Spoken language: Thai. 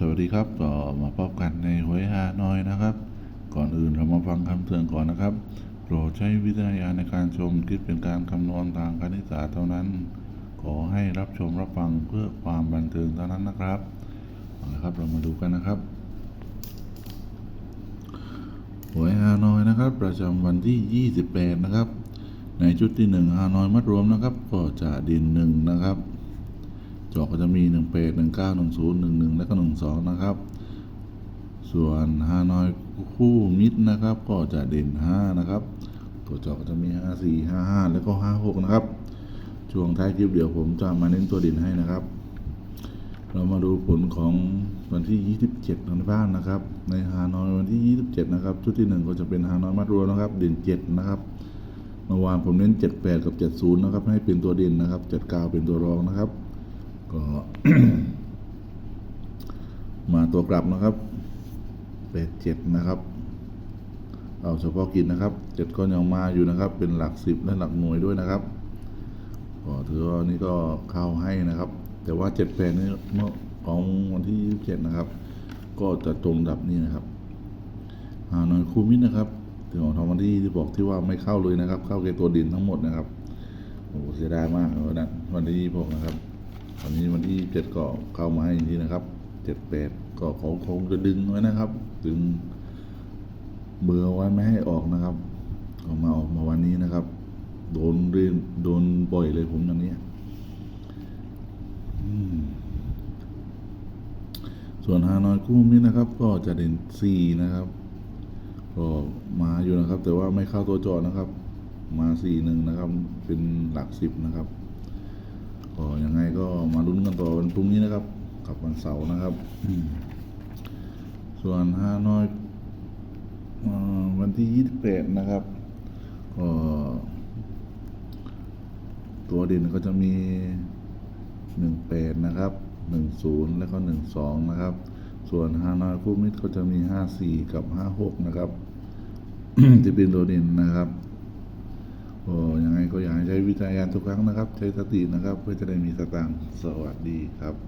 สวัสดีครับก็มาพบกันในหวยฮานอยนะครับ ก่อนอื่นเรามาฟังคำเตือนก่อนนะครับ โปรดใช้วิจารณญาณในการชมคิดเป็นการคำนวณทางคณิตศาสตร์เท่านั้น ขอให้รับชมรับฟังเพื่อความบันเทิงเท่านั้นนะครับเอาละครับเรามาดูกันนะครับหวยฮานอยนะครับ ประจำวันที่ 28 นะครับ ในชุดที่ 1 ฮานอยมัดรวมนะครับ ก็จะดินหนึ่งนะครับ จอกก็จะมี1 8 1 9 1 0 1 1และก็1 2นะครับ ส่วนฮานอยคู่มิดนะครับ ก็จะเด่น5นะครับ ตัวจอกก็จะมี5 4 5 5แล้วก็5 6นะครับ ช่วงท้ายคลิปเดี๋ยวผมจะมาเน้นตัวเด่นให้นะครับ เรามาดูผลของวันที่ 27ในบ้านนะครับ ในฮานอยวันที่ 27 นะครับ ชุดที่ 1 ก็จะเป็นฮานอยมัดรวมนะครับ เด่น 7 นะครับเมื่อวานผมเน้น 78 กับ 70 นะครับ ให้เป็นตัวเด่นนะครับ 79 เป็นตัวรองนะครับ ก็มาตัวกลับนะครับเป็ดเจ็ดนะครับ เอาเฉพาะกินนะครับเจ็ดก็ยังมาอยู่นะครับ เป็นหลักสิบและหลักหน่วยด้วยนะครับก็ถือว่านี่ก็เข้าให้นะครับ แต่ว่าเจ็ดแปดนี่เมื่อของวันที่ยี่สิบเจ็ดนะครับ ก็จะตรงดับนี้นะครับหาหน่อยคูมิดนะครับถึงของทางวันที่ที่บอกที่ว่าไม่เข้าเลยนะครับ เข้าแค่ตัวดินทั้งหมดนะครับโอ้โหเสียดายมากวันนั้นวันที่ยี่สิบหกนะครับ วันนี้วันที่เจ็ดก็เข้ามาให้อย่างนี้นะครับเจ็ดแปดก็เขาคงจะดึงไว้นะครับ ดึงเบอร์ไว้ไม่ให้ออกนะครับออกมาออกมาวันนี้นะครับ โดนเรียนโดนบ่อยเลยผมอย่างนี้ส่วนฮานอยคู่มิตรนะครับ ก็จะเด่นสี่นะครับก็มาอยู่นะครับ แต่ว่าไม่เข้าตัวจอนะครับ มาสี่หนึ่งนะครับ เป็นหลักสิบนะครับ ก็มาลุ้นกันต่อวันพรุ่งนี้นะครับ กับวันเสาร์นะครับ ส่วนฮานอยวันที่ยี่สิบแปดนะครับก็ตัวเด่นก็จะมีหนึ่งแปดนะครับหนึ่งศูนย์แล้วก็หนึ่งสองนะครับ ส่วนฮานอยคู่มิตรก็จะมีห้าสี่กับห้าหกนะครับที่เป็นตัวเด่นนะครับ ก็ยังไงก็อยากให้ใช้วิจารณญาณทุกครั้งนะครับ ใช้สตินะครับ เพื่อจะได้มีสตางค์สวัสดีครับ